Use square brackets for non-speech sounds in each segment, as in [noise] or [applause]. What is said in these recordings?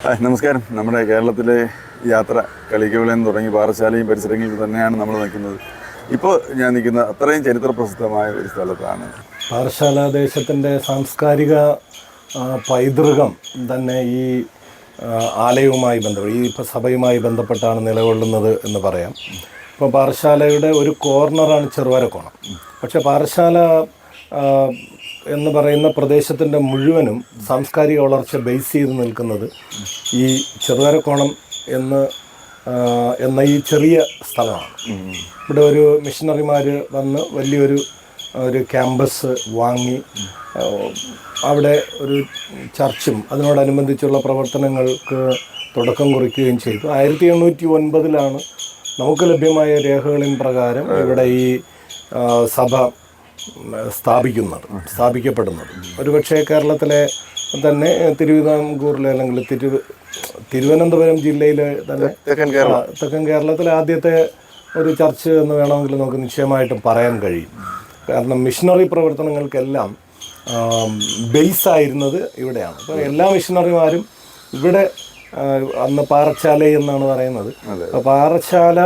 നമസ്കാരം. നമ്മുടെ കേരളത്തിലെ യാത്ര കളിക്കവിളയിൽ തുടങ്ങി പാറശാലയും പരിസരങ്ങളിൽ തന്നെയാണ് നമ്മൾ നിൽക്കുന്നത്. ഇപ്പോൾ ഞാൻ നിൽക്കുന്ന അത്രയും ചരിത്ര പ്രസിദ്ധമായ ഒരു സ്ഥലത്താണ്. പാറശാല ദേശത്തിന്റെ സാംസ്കാരിക പൈതൃകം തന്നെ ഈ ആലയവുമായി ബന്ധപ്പെട്ട് ഈ സഭയുമായി ബന്ധപ്പെട്ടാണ് നിലകൊള്ളുന്നത് എന്ന് പറയാം. ഇപ്പോൾ പാറശാലയുടെ ഒരു കോർണറാണ് ചെറുവരക്കോണം. പക്ഷേ പാറശാല എന്ന് പറയുന്ന പ്രദേശത്തിന്റെ മുഴുവനും സാംസ്കാരിക വളർച്ച ബേസ് ചെയ്ത് നിൽക്കുന്നത് ഈ ചെറുകരക്കോണം എന്ന് എന്ന ഈ ചെറിയ സ്ഥലമാണ്. ഇവിടെ ഒരു മിഷണറിമാർ വന്ന് വലിയൊരു ഒരു ക്യാമ്പസ് വാങ്ങി അവിടെ ഒരു ചർച്ചും അതിനോടനുബന്ധിച്ചുള്ള പ്രവർത്തനങ്ങൾക്ക് തുടക്കം കുറിക്കുകയും ചെയ്തു. ആയിരത്തി എണ്ണൂറ്റി ഒൻപതിലാണ് നമുക്ക് ലഭ്യമായ രേഖകളിൻ പ്രകാരം ഇവിടെ ഈ സഭ സ്ഥാപിക്കുന്നത് സ്ഥാപിക്കപ്പെടുന്നത്. ഒരുപക്ഷെ കേരളത്തിലെ തന്നെ തിരുവിതാംകൂറിലെ അല്ലെങ്കിൽ തിരു തിരുവനന്തപുരം ജില്ലയിലെ തന്നെ തെക്കൻ കേരളത്തിലെ ആദ്യത്തെ ഒരു ചർച്ച് എന്ന് വേണമെങ്കിൽ നമുക്ക് നിശ്ചയമായിട്ടും പറയാൻ കഴിയും. കാരണം മിഷണറി പ്രവർത്തനങ്ങൾക്കെല്ലാം ബേസ് ആയിരുന്നത് ഇവിടെയാണ്. അപ്പോൾ എല്ലാ മിഷണറിമാരും ഇവിടെ അന്ന് പാറശാല എന്നാണ് പറയുന്നത്. അപ്പോൾ പാറശാല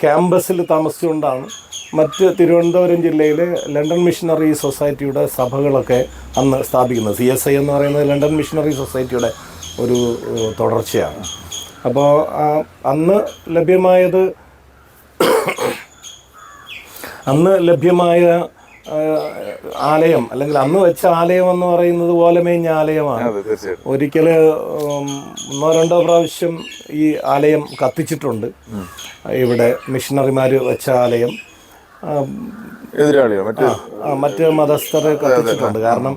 ക്യാമ്പസിൽ താമസിച്ചുകൊണ്ടാണ് മറ്റ് തിരുവനന്തപുരം ജില്ലയിലെ ലണ്ടൻ മിഷണറി സൊസൈറ്റിയുടെ സഭകളൊക്കെ അന്ന് സ്ഥാപിക്കുന്നത്. സി എസ് ഐ എന്ന് പറയുന്നത് ലണ്ടൻ മിഷണറി സൊസൈറ്റിയുടെ ഒരു തുടർച്ചയാണ്. അപ്പോൾ അന്ന് ലഭ്യമായത് അന്ന് ലഭ്യമായ ആലയം അല്ലെങ്കിൽ അന്ന് വെച്ച ആലയം എന്ന് പറയുന്നത് ഓലമേഞ്ഞ ആലയമാണ്. ഒരിക്കൽ ഒന്നോ രണ്ടോ പ്രാവശ്യം ഈ ആലയം കത്തിച്ചിട്ടുണ്ട്. ഇവിടെ മിഷണറിമാർ വെച്ച ആലയം. എതിരാളിയോ? മറ്റേ മറ്റ് മതസ്ഥരെ കത്തിച്ചിട്ടുണ്ട്. കാരണം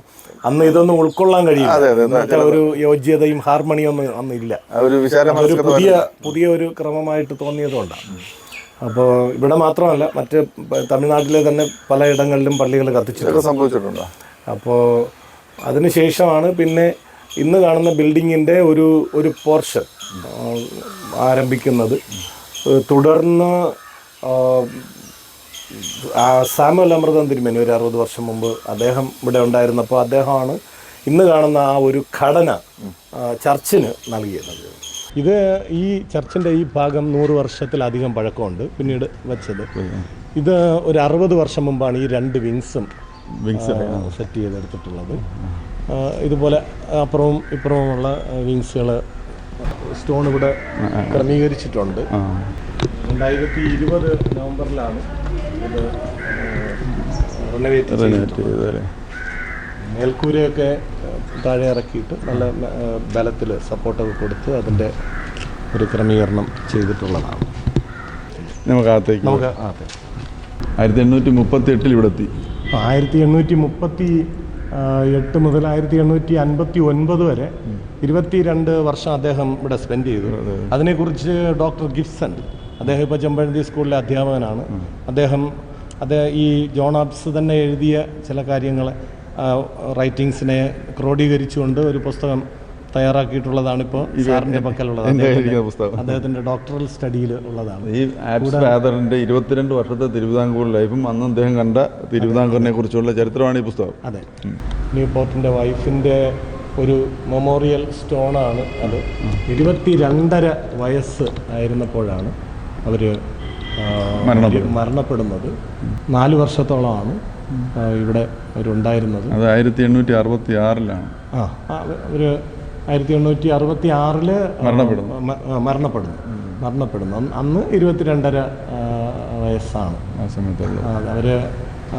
അന്ന് ഇതൊന്നും ഉൾക്കൊള്ളാൻ കഴിയില്ല. ഒരു യോഗ്യതയും ഹാർമണിയും ഒന്നും അന്ന് ഇല്ല. ഒരു പുതിയ പുതിയ ഒരു ക്രമമായിട്ട് തോന്നിയതുകൊണ്ടാണ് അപ്പോൾ ഇവിടെ മാത്രമല്ല മറ്റ് തമിഴ്നാട്ടിലെ തന്നെ പലയിടങ്ങളിലും പള്ളികൾ കത്തിച്ചിട്ടുണ്ട്. സംഭവിച്ചിട്ടുണ്ടോ? അപ്പോൾ അതിനുശേഷമാണ് പിന്നെ ഇന്ന് കാണുന്ന ബിൽഡിങ്ങിന്റെ ഒരു ഒരു പോർഷൻ ആരംഭിക്കുന്നത്. തുടർന്ന് സാമുവൽ അമൃതം തിരുമേനി ഒരു അറുപത് വർഷം മുമ്പ് അദ്ദേഹം ഇവിടെ ഉണ്ടായിരുന്നപ്പോൾ അദ്ദേഹമാണ് ഇന്ന് കാണുന്ന ആ ഒരു ഘടന ചർച്ചിന് നൽകിയത്. ഇത് ഈ ചർച്ചിന്റെ ഈ ഭാഗം നൂറ് വർഷത്തിലധികം പഴക്കമുണ്ട് പിന്നീട് വെച്ചത്. ഇത് ഒരു അറുപത് വർഷം മുമ്പാണ് ഈ രണ്ട് വിങ്സും വിങ്സ് സെറ്റ് ചെയ്തെടുത്തിട്ടുള്ളത്. ഇതുപോലെ അപ്പുറവും ഇപ്പുറവുമുള്ള വിങ്സുകൾ സ്റ്റോൺ ഇവിടെ ക്രമീകരിച്ചിട്ടുണ്ട്. രണ്ടായിരത്തി ഇരുപത് നവംബറിലാണ് റിനോവേറ്റ് മേൽക്കൂരയൊക്കെ താഴെ ഇറക്കിയിട്ട് നല്ല ബലത്തിൽ സപ്പോർട്ടൊക്കെ കൊടുത്ത് അതിന്റെ ഒരു ക്രമീകരണം ചെയ്തിട്ടുള്ളതാണ്. നമുക്ക് അകത്തേക്ക് നമുക്ക് ആയിരത്തി എണ്ണൂറ്റി മുപ്പത്തി എട്ടിൽ ഇവിടെ എത്തി ആയിരത്തി എണ്ണൂറ്റി മുപ്പത്തി എട്ട് മുതൽ ആയിരത്തി എണ്ണൂറ്റി അൻപത്തി ഒൻപത് വരെ ഇരുപത്തിരണ്ട് വർഷം അദ്ദേഹം ഇവിടെ സ്പെൻഡ് ചെയ്തു. അതിനെക്കുറിച്ച് ഡോക്ടർ ഗിഫ്സൺ അദ്ദേഹം ഇപ്പോൾ ചെമ്പഴന്തി സ്കൂളിലെ അധ്യാപകനാണ്. അദ്ദേഹം അദ്ദേഹം ഈ ജോൺ ജോണാബ്സ് തന്നെ എഴുതിയ ചില കാര്യങ്ങൾ റൈറ്റിങ്സിനെ ക്രോഡീകരിച്ചുകൊണ്ട് ഒരു പുസ്തകം തയ്യാറാക്കിയിട്ടുള്ളതാണ് ഇപ്പോൾ സാറിന്റെ പക്കലുള്ളത്. അദ്ദേഹത്തിന്റെ ഡോക്ടറൽ സ്റ്റഡിയിൽ ഉള്ളതാണ്. ഈ ആബ്സ് ഫാദറിന്റെ ഇരുപത്തിരണ്ട് വർഷത്തെ തിരുവിതാംകൂർ ലൈഫും അന്ന് അദ്ദേഹം കണ്ട തിരുവിതാംകൂറിനെ കുറിച്ചുള്ള ചരിത്രമാണ് ഈ പുസ്തകം. അതെ. ന്യൂ പോർട്ടിന്റെ വൈഫിന്റെ ഒരു മെമ്മോറിയൽ സ്റ്റോണാണ് അത്. ഇരുപത്തി രണ്ടര വയസ്സ് ആയിരുന്നപ്പോഴാണ് അവർ മരണപ്പെടുന്നത്. നാല് വർഷത്തോളമാണ് ഇവിടെ അവരുണ്ടായിരുന്നത്. അത് ആയിരത്തി എണ്ണൂറ്റി അറുപത്തി ആറിലാണ് ആ അവർ ആയിരത്തി എണ്ണൂറ്റി അറുപത്തി ആറിൽ മരണപ്പെടുന്നു. മരണപ്പെടുന്നു. മരണപ്പെടുന്നു. അന്ന് ഇരുപത്തിരണ്ടര വയസ്സാണ്. ആ സമയത്തുള്ള അവർ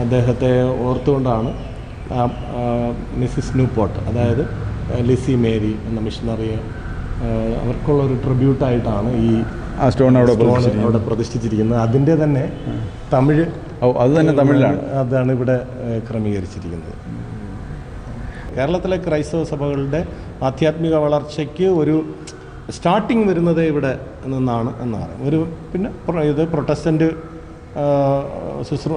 അദ്ദേഹത്തെ ഓർത്തുകൊണ്ടാണ് മിസ്സിസ് ന്യൂപോട്ട് അതായത് ലിസി മേരി എന്ന മിഷണറിയെ അവർക്കുള്ള ഒരു ട്രിബ്യൂട്ടായിട്ടാണ് ഈ ആ സ്റ്റോൺ അവിടെ അവിടെ പ്രതിഷ്ഠിച്ചിരിക്കുന്നത് അതിന്റെ തന്നെ തമിഴ് ഓ അത് തന്നെ തമിഴിലാണ്. അതാണ് ഇവിടെ ക്രമീകരിച്ചിരിക്കുന്നത്. കേരളത്തിലെ ക്രൈസ്തവ സഭകളുടെ ആധ്യാത്മിക വളർച്ചയ്ക്ക് ഒരു സ്റ്റാർട്ടിങ് വരുന്നത് ഇവിടെ നിന്നാണ് എന്നാണ് ഒരു പിന്നെ ഇത് പ്രൊട്ടസ്റ്റന്റ് ശുശ്രൂ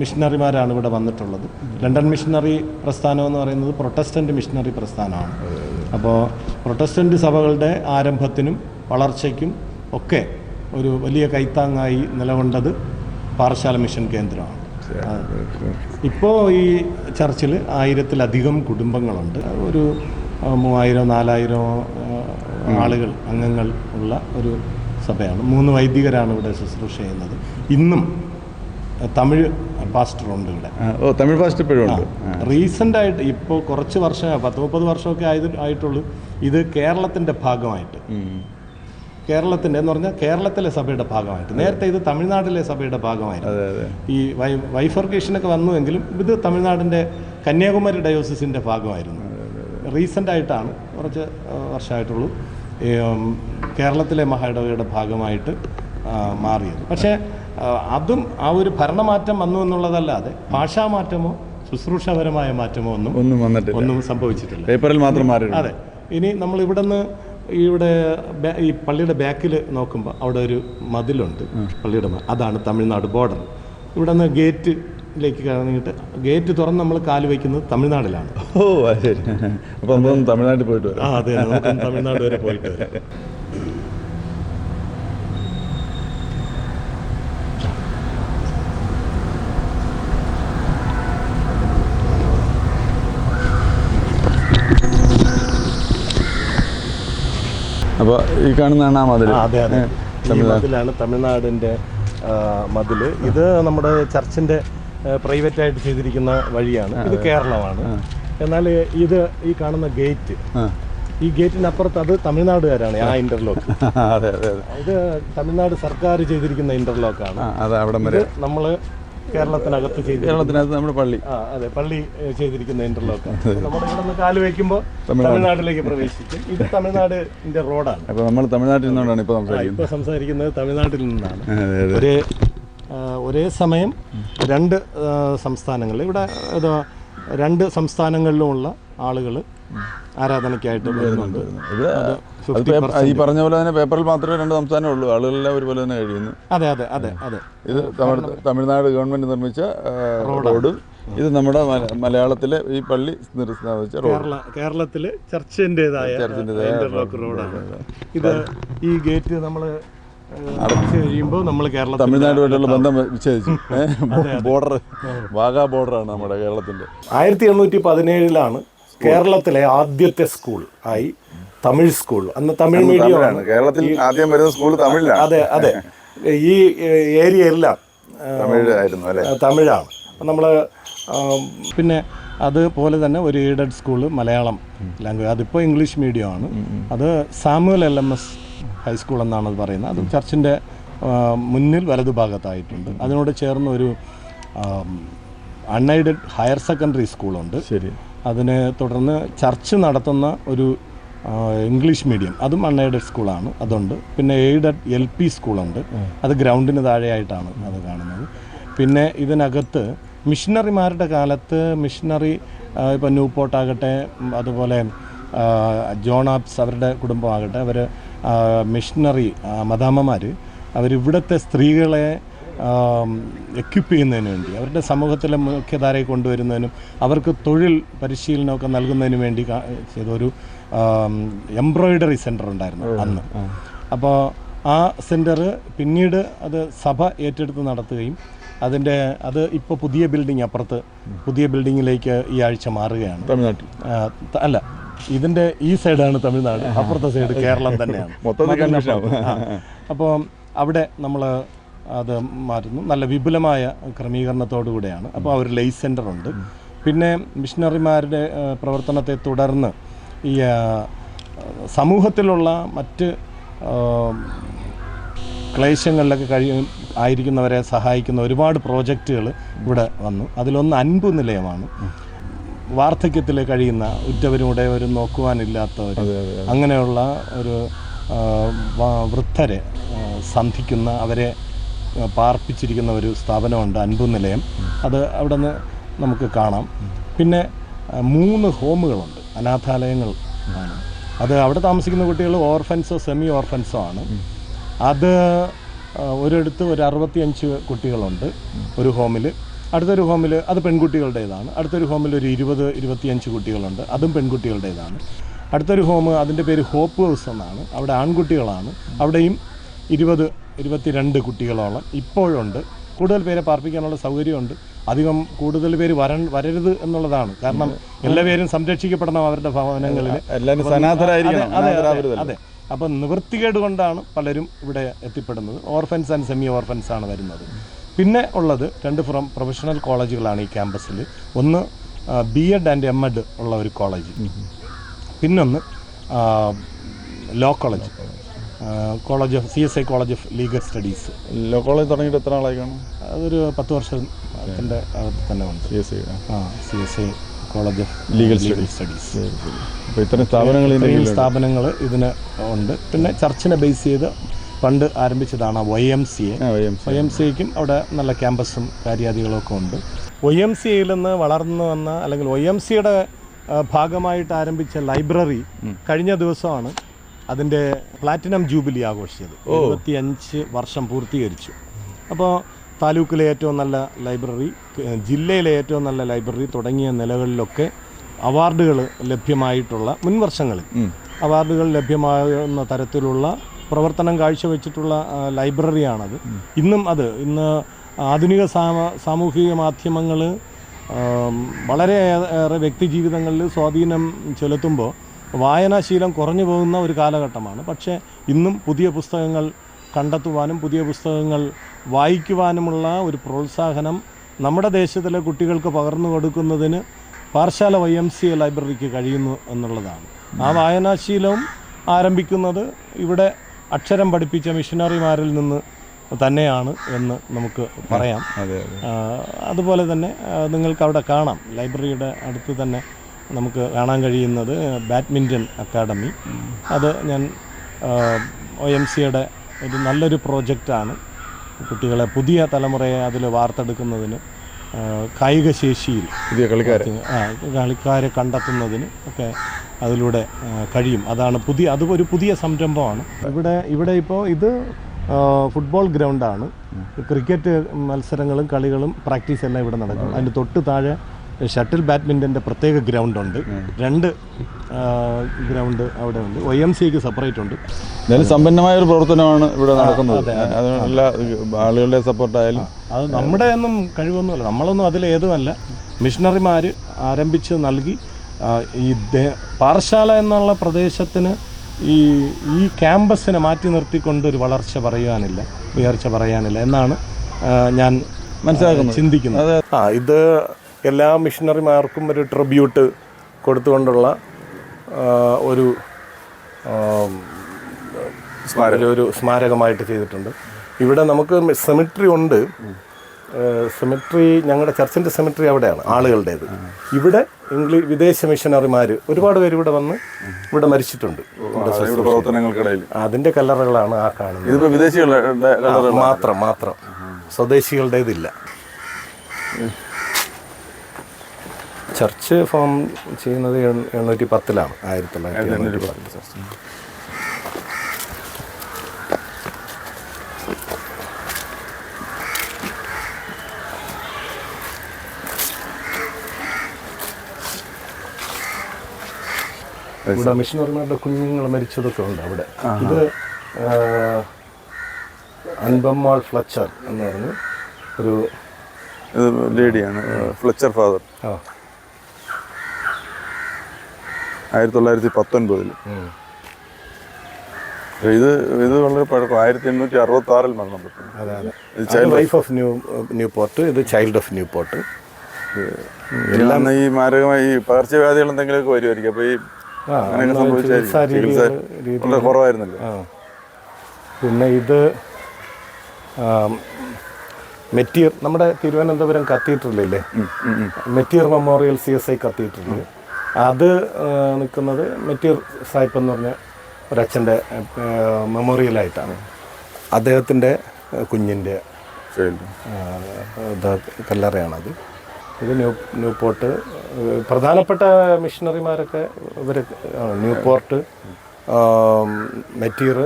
മിഷണറിമാരാണ് ഇവിടെ വന്നിട്ടുള്ളത്. ലണ്ടൻ മിഷണറി പ്രസ്ഥാനം എന്ന് പറയുന്നത് പ്രൊട്ടസ്റ്റന്റ് മിഷണറി പ്രസ്ഥാനമാണ്. അപ്പോൾ പ്രൊട്ടസ്റ്റന്റ് സഭകളുടെ ആരംഭത്തിനും വളർച്ചയ്ക്കും ഒക്കെ ഒരു വലിയ കൈത്താങ്ങായി നിലകൊണ്ടത് പാറശാല മിഷൻ കേന്ദ്രമാണ്. ഇപ്പോൾ ഈ ചർച്ചിൽ ആയിരത്തിലധികം കുടുംബങ്ങളുണ്ട്. ഒരു മൂവായിരം നാലായിരം ആളുകൾ അംഗങ്ങൾ ഉള്ള ഒരു സഭയാണ്. മൂന്ന് വൈദികരാണ് ഇവിടെ ശുശ്രൂഷ ചെയ്യുന്നത്. ഇന്നും തമിഴ് പാസ്റ്റർ ഉണ്ട് ഇവിടെ. ഓ തമിഴ് പാസ്റ്റർ ഇപ്പോഴും ഉണ്ട്. റീസെന്റ് ആയിട്ട് ഇപ്പോൾ കുറച്ച് വർഷം പത്ത് മുപ്പത് വർഷമൊക്കെ ആയത് ആയിട്ടുള്ളൂ. ഇത് കേരളത്തിന്റെ ഭാഗമായിട്ട്. കേരളത്തിന്റെ എന്ന് പറഞ്ഞാൽ കേരളത്തിലെ സഭയുടെ ഭാഗമായിട്ട്. നേരത്തെ ഇത് തമിഴ്നാട്ടിലെ സഭയുടെ ഭാഗമായിരുന്നു. ഈ വൈ വൈഫർക്കേഷനൊക്കെ വന്നുവെങ്കിലും ഇത് തമിഴ്നാടിന്റെ കന്യാകുമാരി ഡയോസിസിന്റെ ഭാഗമായിരുന്നു. റീസെന്റ് ആയിട്ടാണ് കുറച്ച് വർഷമായിട്ടുള്ളൂ. കേരളത്തിലെ മഹായിടവയുടെ ഭാഗമായിട്ട് മാറിയത്. പക്ഷേ അതും ആ ഒരു ഭരണമാറ്റം വന്നു എന്നുള്ളതല്ലാതെ ഭാഷാമാറ്റമോ ശുശ്രൂഷപരമായ മാറ്റമോ ഒന്നും ഒന്നും വന്നിട്ടില്ല. ഒന്നും സംഭവിച്ചിട്ടില്ല. പേപ്പറിൽ മാത്രം മാറി അതെ. ഇനി നമ്മൾ ഇവിടെ നിന്ന് ഇവിടെ ഈ പള്ളിയുടെ ബാക്കിൽ നോക്കുമ്പോൾ അവിടെ ഒരു മതിലുണ്ട് പള്ളിയുടെ അതാണ് തമിഴ്നാട് ബോർഡർ. ഇവിടെ നിന്ന് ഗേറ്റ് ിലേക്ക് കഴിഞ്ഞിട്ട് ഗേറ്റ് തുറന്ന് നമ്മൾ കാൽ വയ്ക്കുന്നത് തമിഴ്നാടിലാണ് ഓ ശരി. അപ്പം തമിഴ്നാട്ടിൽ പോയിട്ട് വരാം. ആ അതെ തമിഴ്നാട് വരെ പോയിട്ട് [laughs] അപ്പൊ ഈ കാണുന്നതാണ് ആ മതിൽ അതെ അതെ. ഈ മതിലാണ് തമിഴ്നാടിന്റെ മതിൽ. ഇത് നമ്മുടെ ചർച്ചിന്റെ പ്രൈവറ്റ് ആയിട്ട് ചെയ്തിരിക്കുന്ന വഴിയാണ്. ഇത് കേരളമാണ്. എന്നാൽ ഇത് ഈ കാണുന്ന ഗേറ്റ് ഈ ഗേറ്റിനപ്പുറത്ത് അത് തമിഴ്നാടുകാരാണ് ആ ഇന്റർലോക്ക്. [laughs] അതെ അതെ അതെ. ഇത് തമിഴ്നാട് സർക്കാർ ചെയ്തിരിക്കുന്ന ഇന്റർലോക്കാണ്. ആ അതെ അവിടം വരെ. ഇത് നമ്മൾ കേരളത്തിനകത്ത് ചെയ്ത് കേരളത്തിനകത്ത് നമ്മുടെ പള്ളി. ആ അതെ പള്ളി ചെയ്തിരിക്കുന്ന ഇന്റർലോക്ക് നമ്മുടെ ഇവിടെ നിന്ന് കാൽ വയ്ക്കുമ്പോൾ തമിഴ്നാട്ടിലേക്ക് പ്രവേശിക്കും. ഇത് തമിഴ്നാടിന്റെ റോഡാണ്. അപ്പൊ നമ്മൾ തമിഴ്നാട്ടിൽ നിന്നാണ് ഇപ്പൊ സംസാരിക്കുന്നത്. ഇപ്പൊ സംസാരിക്കുന്നത് തമിഴ്നാട്ടിൽ നിന്നാണ്. ഒരേ ഒരേ സമയം രണ്ട് സംസ്ഥാനങ്ങളിൽ ഇവിടെ രണ്ട് സംസ്ഥാനങ്ങളിലുമുള്ള ആളുകൾ ആരാധനയ്ക്കായിട്ട് വരുന്നുണ്ട്. ഇവിടെ ഈ പറഞ്ഞ പോലെ തന്നെ പേപ്പറിൽ മാത്രമേ രണ്ട് സംസ്ഥാനമേ ഉള്ളൂ. ആളുകളെല്ലാം ഒരുപോലെ തന്നെ കഴിയുന്നു. അതെ അതെ അതെ അതെ. ഇത് തമിഴ് തമിഴ്നാട് ഗവൺമെന്റ് നിർമ്മിച്ച റോഡ് ഇത് നമ്മുടെ മലയാളത്തിലെ ഈ പള്ളി സ്ഥാപിച്ച റോഡ്. കേരള കേരളത്തിൽ ചർച്ചിന്റെതായ ഇന്റർലോക്ക് റോഡാണ്. ഇത് ഈ ഗേറ്റ് നമ്മൾ അടച്ചു കഴിയുമ്പോൾ നമ്മൾ കേരളത്തിൽ തമിഴ്നാടുമായിട്ടുള്ള ബന്ധം വിച്ഛേദിച്ചു. ബോർഡർ വാഗാ ബോർഡറാണ് നമ്മുടെ കേരളത്തിന്റെ ആയിരത്തി എണ്ണൂറ്റി പതിനേഴിലാണ് കേരളത്തിലെ ആദ്യത്തെ സ്കൂൾ ആയി തമിഴ് സ്കൂൾ അന്ന് തമിഴ് മീഡിയം ആണ്. കേരളത്തിൽ ആദ്യം വരുന്ന സ്കൂൾ തമിഴിലാണ്. അതെ അതെ. ഈ ഏരിയ എല്ലാം തമിഴായിരുന്നു അല്ലേ? തമിഴാണ്. നമ്മൾ പിന്നെ അതുപോലെ തന്നെ ഒരു എയ്ഡഡ് സ്കൂൾ മലയാളം ലാംഗ്വേജ് അതിപ്പോൾ ഇംഗ്ലീഷ് മീഡിയമാണ് അത് Samuel L M S high school എന്നാണ് അത് പറയുന്നത്. അത് ചർച്ചിന്റെ മുന്നിൽ വലതുഭാഗത്തായിട്ടുണ്ട്. അതിനോട് ചേർന്ന് ഒരു അൺഎയ്ഡഡ് ഹയർ സെക്കൻഡറി സ്കൂളുണ്ട് ശരി. അതിനെ തുടർന്ന് ചർച്ച് നടത്തുന്ന ഒരു ഇംഗ്ലീഷ് മീഡിയം. അതും അൺഎയ്ഡഡ് സ്കൂളാണ് അതുണ്ട്. പിന്നെ എയ്ഡഡ് എൽ പി സ്കൂളുണ്ട്. അത് ഗ്രൗണ്ടിന് താഴെയായിട്ടാണ് അത് കാണുന്നത്. പിന്നെ ഇതിനകത്ത് മിഷനറിമാരുടെ കാലത്ത് മിഷനറി ഇപ്പോൾ ന്യൂപോർട്ട് ആകട്ടെ അതുപോലെ ജോൺ ആപ്സ് അവരുടെ കുടുംബമാകട്ടെ അവർ മിഷണറി മദാമ്മമാർ അവരിവിടുത്തെ സ്ത്രീകളെ എക്യുപ്പ് ചെയ്യുന്നതിന് വേണ്ടി അവരുടെ സമൂഹത്തിലെ മുഖ്യധാരയെ കൊണ്ടുവരുന്നതിനും അവർക്ക് തൊഴിൽ പരിശീലനമൊക്കെ നൽകുന്നതിന് വേണ്ടി ചെയ്തൊരു എംബ്രോയിഡറി സെന്റർ ഉണ്ടായിരുന്നു അന്ന്. അപ്പോൾ ആ സെന്റർ പിന്നീട് അത് സഭ ഏറ്റെടുത്ത് നടത്തുകയും അതിന്റെ അത് ഇപ്പോൾ പുതിയ ബിൽഡിംഗ് അപ്പുറത്ത് പുതിയ ബിൽഡിങ്ങിലേക്ക് ഈ ആഴ്ച മാറുകയാണ്. തമിഴ്നാട്ടിൽ. അല്ല ഇതിന്റെ ഈ സൈഡാണ് തമിഴ്നാട് അപ്പുറത്തെ സൈഡ് കേരളം തന്നെയാണ്. അപ്പോൾ അവിടെ നമ്മൾ അത് മാറ്റുന്നു. നല്ല വിപുലമായ ക്രമീകരണത്തോടു കൂടെയാണ് അപ്പോൾ അവർ ലെയ്സ് സെന്റർ ഉണ്ട് പിന്നെ മിഷണറിമാരുടെ പ്രവർത്തനത്തെ തുടർന്ന് ഈ സമൂഹത്തിലുള്ള മറ്റ് ക്ലേശങ്ങളിലൊക്കെ കഴി ആയിരിക്കുന്നവരെ സഹായിക്കുന്ന ഒരുപാട് പ്രോജക്റ്റുകൾ ഇവിടെ വന്നു. അതിലൊന്ന് അൻപ് നിലയമാണ്. വാർദ്ധക്യത്തിൽ കഴിയുന്ന ഉറ്റവരും ഉടയവരും നോക്കുവാനില്ലാത്തവർ അങ്ങനെയുള്ള ഒരു വൃദ്ധരെ സന്ധിക്കുന്ന അവരെ പാർപ്പിച്ചിരിക്കുന്ന ഒരു സ്ഥാപനമുണ്ട് അൻപു നിലയം അത് അവിടെ നിന്ന് നമുക്ക് കാണാം. പിന്നെ മൂന്ന് ഹോമുകളുണ്ട്. അനാഥാലയങ്ങൾ അത് അവിടെ താമസിക്കുന്ന കുട്ടികൾ ഓർഫൻസോ സെമി ഓർഫൻസോ ആണ്. അത് ഒരിടത്ത് ഒരു അറുപത്തിയഞ്ച് കുട്ടികളുണ്ട് ഒരു ഹോമിൽ അടുത്തൊരു ഹോമിൽ അത് പെൺകുട്ടികളുടേതാണ്. അടുത്തൊരു ഹോമിൽ ഒരു ഇരുപത് ഇരുപത്തിയഞ്ച് കുട്ടികളുണ്ട്. അതും പെൺകുട്ടികളുടേതാണ്. അടുത്തൊരു ഹോം അതിന്റെ പേര് ഹോപ്പ് ഹൗസ് എന്നാണ്. അവിടെ ആൺകുട്ടികളാണ്. അവിടെയും ഇരുപത് ഇരുപത്തിരണ്ട് കുട്ടികളോളം ഇപ്പോഴുണ്ട്. കൂടുതൽ പേരെ പാർപ്പിക്കാനുള്ള സൗകര്യമുണ്ട്. അധികം കൂടുതൽ പേര് വര വരരുത് എന്നുള്ളതാണ്. കാരണം എല്ലാവരും സംരക്ഷിക്കപ്പെടണം അവരുടെ ഭവനങ്ങളിൽ അതെ, അപ്പം നിവൃത്തികേട് കൊണ്ടാണ് പലരും ഇവിടെ എത്തിപ്പെടുന്നത്. ഓർഫൻസ് ആൻഡ് സെമി ഓർഫൻസ് ആണ് വരുന്നത്. പിന്നെ ഉള്ളത് രണ്ട് ഫ്രം പ്രൊഫഷണൽ കോളേജുകളാണ് ഈ ക്യാമ്പസിൽ ഒന്ന് B Ed and M Ed ഉള്ള ഒരു കോളേജ്. പിന്നൊന്ന് law college. College of C S I college of legal studies law college തുടങ്ങിയിട്ട് എത്ര നാളായി കാണും? അതൊരു പത്ത് വർഷത്തിന്റെ അകത്ത് തന്നെ ഉണ്ട്. സി എസ് ഐ ആ C S I college of legal studies അപ്പോൾ ഇത്തരം സ്ഥാപനങ്ങൾ ഇത്രയും സ്ഥാപനങ്ങൾ ഇതിന് ഉണ്ട്. പിന്നെ ചർച്ചിനെ ബേസ് ചെയ്ത് പണ്ട് ആരംഭിച്ചതാണ് Y M C A Y M C എക്കും അവിടെ നല്ല ക്യാമ്പസും കാര്യാദികളൊക്കെ ഉണ്ട്. വൈ എം സി എയിൽ നിന്ന് വളർന്നു വന്ന അല്ലെങ്കിൽ വൈ എം സിയുടെ ഭാഗമായിട്ട് ആരംഭിച്ച ലൈബ്രറി കഴിഞ്ഞ ദിവസമാണ് അതിന്റെ പ്ലാറ്റിനം ജൂബിലി ആഘോഷിച്ചത്. എഴുപത്തി അഞ്ച് വർഷം പൂർത്തീകരിച്ചു. അപ്പോൾ താലൂക്കിലെ ഏറ്റവും നല്ല ലൈബ്രറി ജില്ലയിലെ ഏറ്റവും നല്ല ലൈബ്രറി തുടങ്ങിയ നിലകളിലൊക്കെ അവാർഡുകൾ ലഭ്യമായിട്ടുള്ള മുൻവർഷങ്ങളിൽ. അവാർഡുകൾ ലഭ്യമാകുന്ന തരത്തിലുള്ള പ്രവർത്തനം കാഴ്ചവെച്ചിട്ടുള്ള ലൈബ്രറിയാണത്. ഇന്നും അത് ഇന്ന് ആധുനിക സാമ സാമൂഹിക മാധ്യമങ്ങൾ വളരെ ഏറെ വ്യക്തി ജീവിതങ്ങളിൽ സ്വാധീനം ചെലുത്തുമ്പോൾ വായനാശീലം കുറഞ്ഞു പോകുന്ന ഒരു കാലഘട്ടമാണ്. പക്ഷേ ഇന്നും പുതിയ പുസ്തകങ്ങൾ കണ്ടെത്തുവാനും പുതിയ പുസ്തകങ്ങൾ വായിക്കുവാനുമുള്ള ഒരു പ്രോത്സാഹനം നമ്മുടെ ദേശത്തിലെ കുട്ടികൾക്ക് പകർന്നു കൊടുക്കുന്നതിന് Parassala Y M C A ലൈബ്രറിക്ക് കഴിയുന്നു എന്നുള്ളതാണ്. ആ വായനാശീലവും ആരംഭിക്കുന്നത് ഇവിടെ അക്ഷരം പഠിപ്പിച്ച മിഷനറിമാരിൽ നിന്ന് തന്നെയാണ് എന്ന് നമുക്ക് പറയാം. അതെ അതെ. അതുപോലെ തന്നെ നിങ്ങൾക്ക് അവിടെ കാണാം. ലൈബ്രറിയുടെ അടുത്ത് തന്നെ നമുക്ക് കാണാൻ കഴിയുന്നത് ബാഡ്മിന്റൺ അക്കാഡമി. അത് ഞാൻ ഒ എം സിയുടെ ഒരു നല്ലൊരു പ്രോജക്റ്റാണ്. കുട്ടികളെ പുതിയ തലമുറയെ അതിൽ വാർത്തെടുക്കുന്നതിന് കായിക ശേഷിയിൽ പുതിയ കളിക്കാരെ. കളിക്കാരെ കണ്ടെത്തുന്നതിന് ഒക്കെ അതിലൂടെ കഴിയും. അതാണ് പുതിയ അത് ഒരു പുതിയ സംരംഭമാണ്. ഇവിടെ ഇവിടെ ഇപ്പോൾ ഇത് ഫുട്ബോൾ ഗ്രൗണ്ടാണ്. ക്രിക്കറ്റ് മത്സരങ്ങളും കളികളും പ്രാക്ടീസ് എല്ലാം ഇവിടെ നടക്കും. അതിന്റെ തൊട്ട് താഴെ ഷട്ടിൽ ബാഡ്മിന്റന്റെ പ്രത്യേക ഗ്രൗണ്ടുണ്ട്. രണ്ട് ഗ്രൗണ്ട് അവിടെ ഉണ്ട് ഒ എം സിക്ക് സെപ്പറേറ്റ് ഉണ്ട്. എന്തായാലും സമ്പന്നമായ ഒരു പ്രവർത്തനമാണ് ഇവിടെ നടക്കുന്നത്. അതിനുള്ള ആളുകളുടെ സപ്പോർട്ടായാലും. അത് നമ്മുടെ ഒന്നും കഴിവൊന്നുമല്ല. നമ്മളൊന്നും അതിലേതുമല്ല മിഷണറിമാർ ആരംഭിച്ച് നൽകി ഈ പാറശാല എന്നുള്ള പ്രദേശത്തിന് ഈ ഈ ക്യാമ്പസിനെ മാറ്റി നിർത്തിക്കൊണ്ട് ഒരു വളർച്ച പറയാനില്ല ഉയർച്ച പറയാനില്ല എന്നാണ് ഞാൻ മനസ്സിലാക്കുന്നത്. ചിന്തിക്കുന്നത്. ആ ഇത് എല്ലാ മിഷണറിമാർക്കും ഒരു ട്രിബ്യൂട്ട് കൊടുത്തുകൊണ്ടുള്ള ഒരു ഒരു- സ്മാരകമായിട്ട് ചെയ്തിട്ടുണ്ട്. ഇവിടെ നമുക്ക് സെമിട്രി ഉണ്ട്. സെമിട്രി ഞങ്ങളുടെ ചർച്ചിന്റെ സെമിട്രി അവിടെയാണ് ആളുകളുടേത്. ഇവിടെ ഇംഗ്ലീഷ് വിദേശ മിഷനറിമാർ ഒരുപാട് പേര് ഇവിടെ വന്ന് ഇവിടെ മരിച്ചിട്ടുണ്ട്. പ്രവർത്തനങ്ങൾക്കിടയിൽ. അതിന്റെ കല്ലറകളാണ് ആ കാണുന്നത്. വിദേശികളുടെ മാത്രം മാത്രം. സ്വദേശികളുടേതില്ല. ചർച്ച് ഫോം ചെയ്യുന്നത് എണ്ണ- എണ്ണൂറ്റി പത്തിലാണ് ആയിരത്തി തൊള്ളായിരത്തി എണ്ണൂറ്റി പത്ത് ഇവിടെ മിഷണറിമാരുടെ കുഞ്ഞുങ്ങൾ മരിച്ചതൊക്കെ ഉണ്ട് അവിടെ. ഇത് അൻപമ്മാൾ ഫ്ലച്ചർ എന്ന് പറഞ്ഞു ഒരു ലേഡിയാണ് ഫ്ലച്ചർ ഫാദർ. ആ. ആയിരത്തി തൊള്ളായിരത്തി പത്തൊൻപതിൽ ഇത് ഇത് വളരെ പഴക്കം. ആയിരത്തി എണ്ണൂറ്റി അറുപത്തി ആറിൽ മരണപ്പെട്ടു അതെ അതെ wife of new Newport ഇത് ചൈൽഡ് ഓഫ് ന്യൂ പോർട്ട് എല്ലാം ഈ മാരകമായി ഈ പകർച്ചവ്യാധികൾ എന്തെങ്കിലുമൊക്കെ വരുമായിരിക്കും. അപ്പൊ ഈ അങ്ങനെയൊക്കെ സംഭവിച്ചായിരിക്കും. വളരെ കുറവായിരുന്നല്ലോ. പിന്നെ ഇത് മെറ്റീർ നമ്മുടെ Thiruvananthapuram കത്തീഡ്രലില്ലേ? Mateer memorial C S I cathedral അത് നിൽക്കുന്നത് മെറ്റീർ സാഹിബ് എന്ന് പറഞ്ഞ ഒരച്ഛന്റെ മെമ്മോറിയലായിട്ടാണ്. അദ്ദേഹത്തിന്റെ കുഞ്ഞിന്റെ കല്ലറയാണത്. ഇത് ന്യൂ ന്യൂപോർട്ട് പ്രധാനപ്പെട്ട മിഷണറിമാരൊക്കെ ഇവർ ന്യൂപോർട്ട് മെറ്റീർ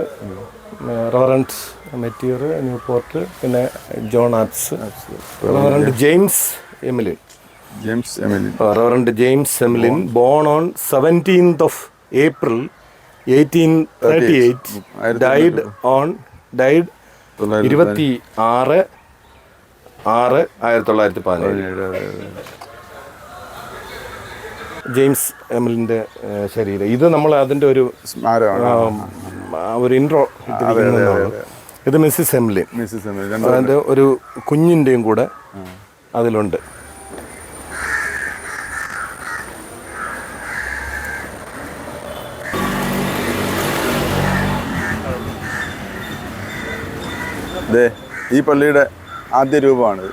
റോറൻസ് മെറ്റീർ ന്യൂപോർട്ട് പിന്നെ John arts reverend James Emlyn James Emlyn. Reverend James Emlyn born on seventeenth of April eighteen thirty eight died on died ഇരുപത്തി ആറ് ആറ് ആയിരത്തി തൊള്ളായിരത്തി പതിനേഴ്. ജെയിംസ് എമിലിന്റെ ശരീരം. ഇത് നമ്മൾ അതിന്റെ ഒരു ഒരു ഇൻട്രോ ഇത് മിസ്സിസ് എംലിൻ മിസ്സിസ് എമിലിന്റെ അതിന്റെ ഒരു കുഞ്ഞിന്റെയും കൂടെ അതിലുണ്ട്. ദേ ഈ പള്ളിയുടെ ആദ്യ രൂപമാണ്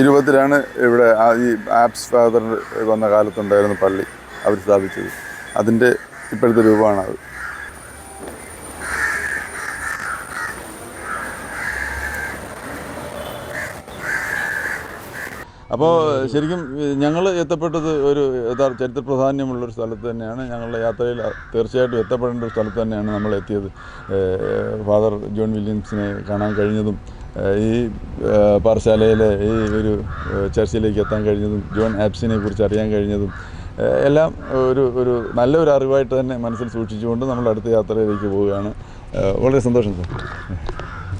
ഇരുപത്തിലാണ് ഇവിടെ ഈ ആപ്സ് ഫാദർ വന്ന കാലത്തുണ്ടായിരുന്ന പള്ളി അവർ സ്ഥാപിച്ചത്. അതിന്റെ ഇപ്പോഴത്തെ രൂപമാണത്. അപ്പോൾ ശരിക്കും ഞങ്ങൾ എത്തപ്പെട്ടത് ഒരു യഥാർത്ഥ ചരിത്ര പ്രാധാന്യമുള്ള ഒരു സ്ഥലത്ത് തന്നെയാണ്. ഞങ്ങളുടെ യാത്രയിൽ തീർച്ചയായിട്ടും എത്തപ്പെടേണ്ട ഒരു സ്ഥലത്ത് തന്നെയാണ് നമ്മൾ എത്തിയത്. ഫാദർ ജോൺ വില്യംസിനെ കാണാൻ കഴിഞ്ഞതും ഈ പാറശാലയിലെ ഈ ഒരു ചർച്ചിലേക്ക് എത്താൻ കഴിഞ്ഞതും ജോൺ ആപ്സിനെ കുറിച്ച് അറിയാൻ കഴിഞ്ഞതും എല്ലാം ഒരു ഒരു നല്ലൊരു അറിവായിട്ട് തന്നെ മനസ്സിൽ സൂക്ഷിച്ചുകൊണ്ട് നമ്മൾ അടുത്ത യാത്രയിലേക്ക് പോവുകയാണ്. വളരെ സന്തോഷം സാർ.